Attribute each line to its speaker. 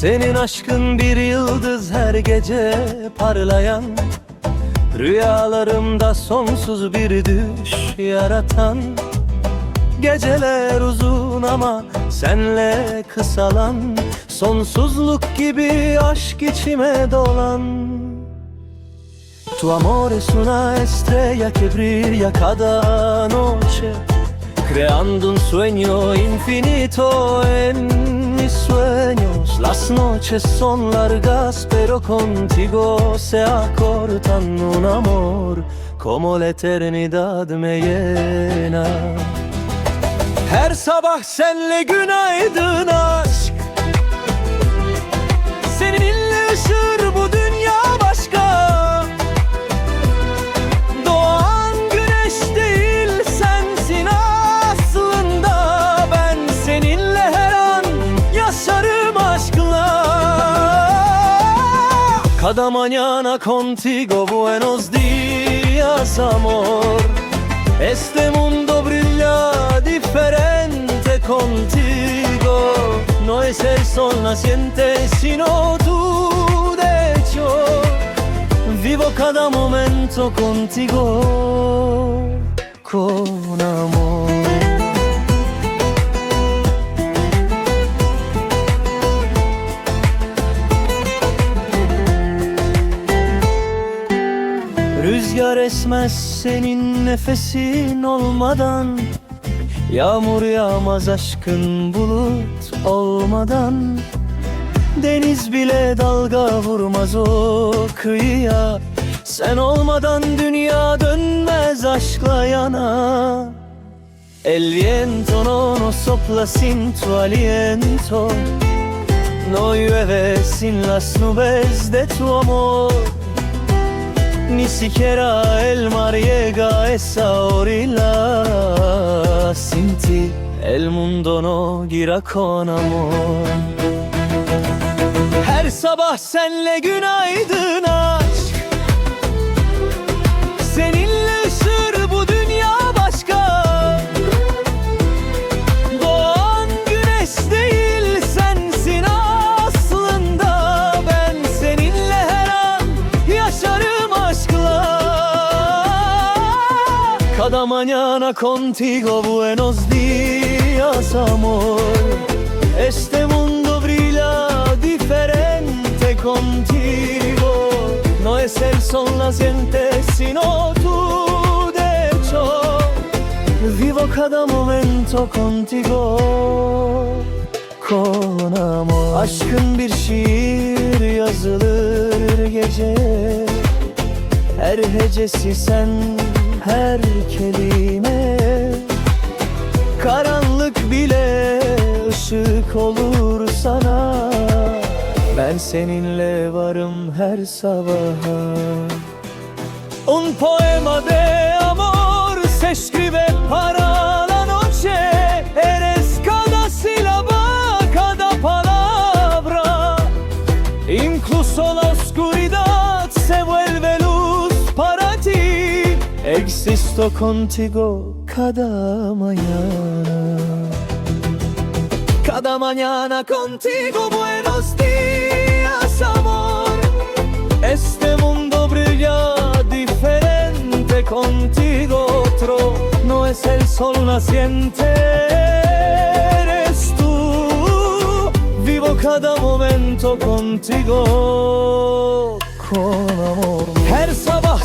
Speaker 1: Senin aşkın bir yıldız her gece parlayan Rüyalarımda sonsuz bir düş yaratan. Geceler uzun ama senle kısalan Sonsuzluk gibi aşk içime dolan. Tu amore es una estrella que brilla cada noche Creando un sueño infinito en Las noches son largas pero contigo se acortan un amor Como la eternidad me llena. Her sabah senle günaydın Cada mañana contigo buenos días amor. Este mundo brilla diferente contigo. No es el sol naciente sino de hecho. Vivo cada momento contigo Rüzgar esmez senin nefesin olmadan. Yağmur yağmaz aşkın bulut olmadan. Deniz bile dalga vurmaz o kıyıya. Sen olmadan dünya dönmez aşkla yana. El viento no nos sopla sin tu aliento. No llueve sin las nubes de tu amor Ni siquiera el mar llega a esa orilla. Sin ti el mundo no gira con amor. Her sabah senle günaydın Cada mañana contigo buenos días amor. Este mundo brilla diferente contigo. No es el sol naciente sino tú de hecho Vivo cada momento contigo Con amor. Aşkın bir şiir yazılır gece. Her hecesi sen her kelime. Karanlık bile ışık olur sana. Ben seninle varım her sabaha. Un poema de amor se escribe para Existo contigo cada mañana. Cada mañana contigo, buenos días, amor. Este mundo brilla diferente contigo otro. No es el sol naciente, eres tú. Vivo cada momento contigo con amor. Her sabah